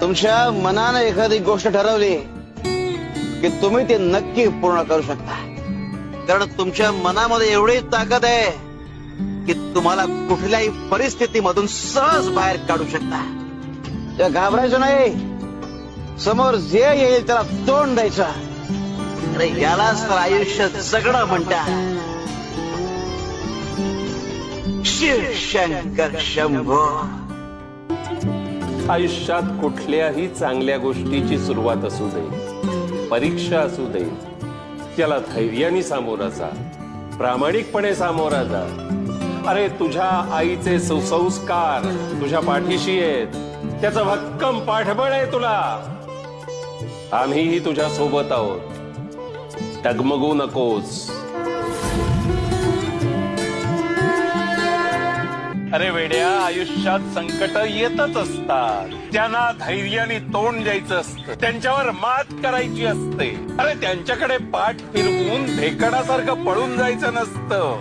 तुमच्या मनानं एखादी गोष्ट ठरवली की तुम्ही ते नक्की पूर्ण करू शकता. कारण तुमच्या मनामध्ये एवढी ताकद आहे की तुम्हाला कुठल्याही परिस्थितीमधून सहज बाहेर काढू शकता. घाबरायचं नाही. समोर जे येईल त्याला तोंड द्यायचं. अरे यालाच तर आयुष्य जगणं म्हणतात. शिव शंकर शंभो. आयुष्यात कुठल्याही चांगल्या गोष्टीची सुरुवात असू दे परीक्षा असू दे त्याला धैर्याने सामोरा जा प्रामाणिकपणे सामोरा जा. अरे तुझ्या आईचे सुसंस्कार तुझ्या पाठीशी आहेत त्याचं भक्कम पाठबळ आहे तुला. आम्हीही तुझ्या सोबत आहोत. डगमगू नकोस. अरे वेड्या आयुष्यात संकट येतच असतात. त्यांना धैर्याने तोंड द्यायचं असतं. त्यांच्यावर मात करायची असते. अरे त्यांच्याकडे पाठ फिरवून भेकडासारखं पळून जायचं नसतं.